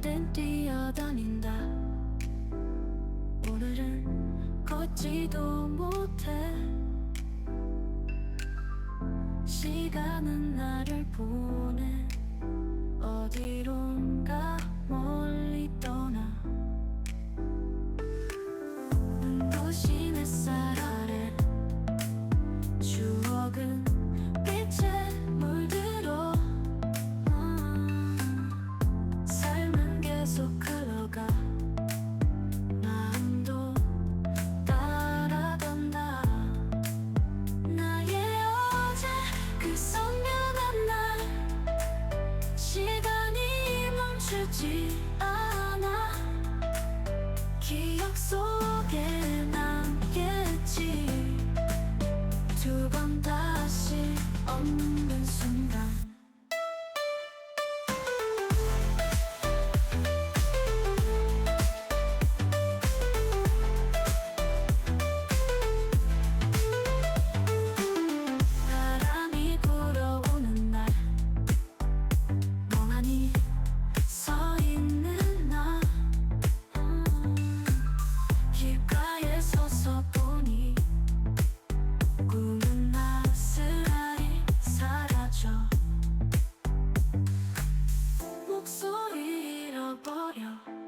그댄 뛰어다닌다. 오늘은 걷지도 못해. 시간은 나를 보내. 어디론가 记 버려